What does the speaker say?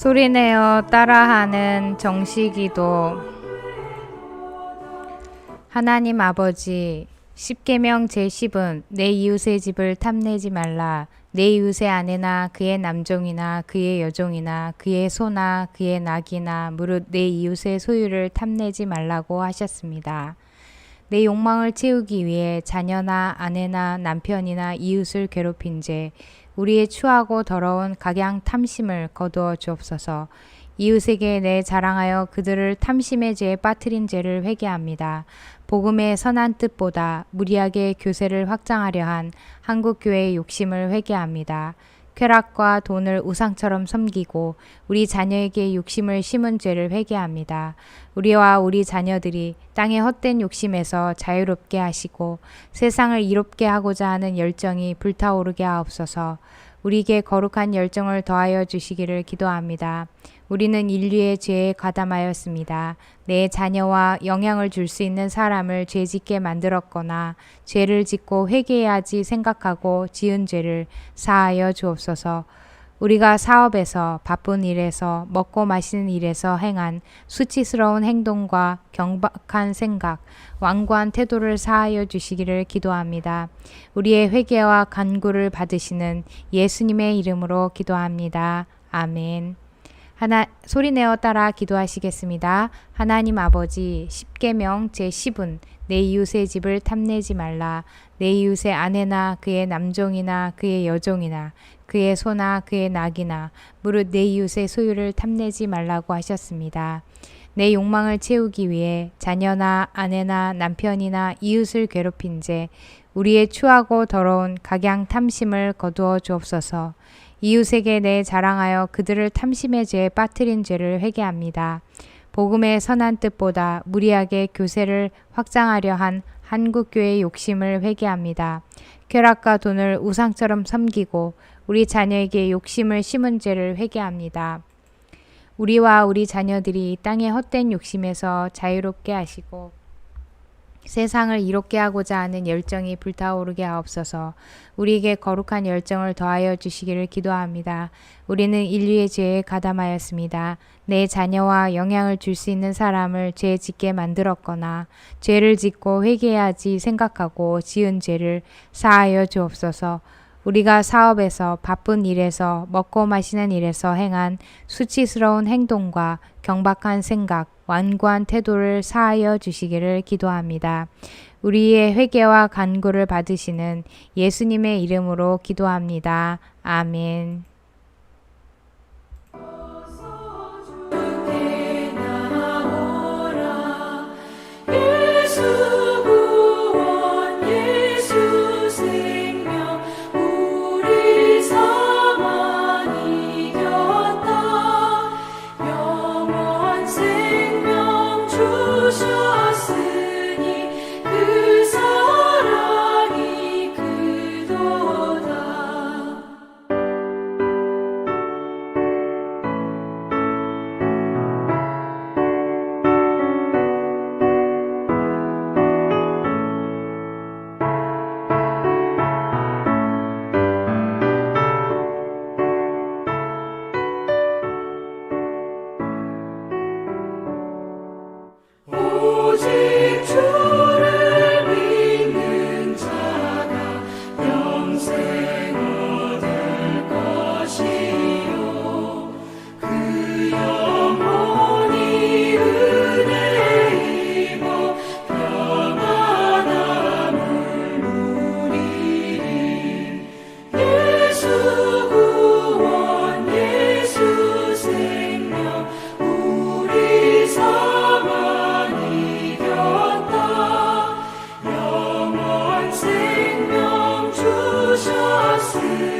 소리내어 따라하는 정식기도 하나님 아버지 십계명 제10은 내 이웃의 집을 탐내지 말라 내 이웃의 아내나 그의 남종이나 그의 여종이나 그의 소나 그의 낙이나 무릇 내 이웃의 소유를 탐내지 말라고 하셨습니다. 내 욕망을 채우기 위해 자녀나 아내나 남편이나 이웃을 괴롭힌 죄, 우리의 추하고 더러운 각양 탐심을 거두어 주옵소서. 이웃에게 내 자랑하여 그들을 탐심의 죄에 빠뜨린 죄를 회개합니다. 복음의 선한 뜻보다 무리하게 교세를 확장하려 한 한국교회의 욕심을 회개합니다. 쾌락과 돈을 우상처럼 섬기고 우리 자녀에게 욕심을 심은 죄를 회개합니다. 우리와 우리 자녀들이 땅의 헛된 욕심에서 자유롭게 하시고 세상을 이롭게 하고자 하는 열정이 불타오르게 하옵소서. 우리에게 거룩한 열정을 더하여 주시기를 기도합니다. 우리는 인류의 죄에 가담하였습니다. 내 자녀와 영향을 줄 수 있는 사람을 죄 짓게 만들었거나 죄를 짓고 회개해야지 생각하고 지은 죄를 사하여 주옵소서. 우리가 사업에서 바쁜 일에서 먹고 마시는 일에서 행한 수치스러운 행동과 경박한 생각, 완고한 태도를 사하여 주시기를 기도합니다. 우리의 회개와 간구를 받으시는 예수님의 이름으로 기도합니다. 아멘. 하나 소리 내어 따라 기도하시겠습니다. 하나님 아버지 십계명 제10은 내 이웃의 집을 탐내지 말라 내 이웃의 아내나 그의 남종이나 그의 여종이나 그의 소나 그의 낙이나 무릇 내 이웃의 소유를 탐내지 말라고 하셨습니다. 내 욕망을 채우기 위해 자녀나 아내나 남편이나 이웃을 괴롭힌 죄 우리의 추하고 더러운 각양 탐심을 거두어 주옵소서. 이웃에게 내 자랑하여 그들을 탐심의 죄에 빠뜨린 죄를 회개합니다. 복음의 선한 뜻보다 무리하게 교세를 확장하려 한 한국교회의 욕심을 회개합니다. 쾌락과 돈을 우상처럼 섬기고 우리 자녀에게 욕심을 심은 죄를 회개합니다. 우리와 우리 자녀들이 땅의 헛된 욕심에서 자유롭게 하시고 세상을 이롭게 하고자 하는 열정이 불타오르게 하옵소서. 우리에게 거룩한 열정을 더하여 주시기를 기도합니다. 우리는 인류의 죄에 가담하였습니다. 내 자녀와 영향을 줄 수 있는 사람을 죄 짓게 만들었거나 죄를 짓고 회개해야지 생각하고 지은 죄를 사하여 주옵소서. 우리가 사업에서 바쁜 일에서 먹고 마시는 일에서 행한 수치스러운 행동과 경박한 생각, 완고한 태도를 사하여 주시기를 기도합니다. 우리의 회개와 간구를 받으시는 예수님의 이름으로 기도합니다. 아멘. 생명 주셨으니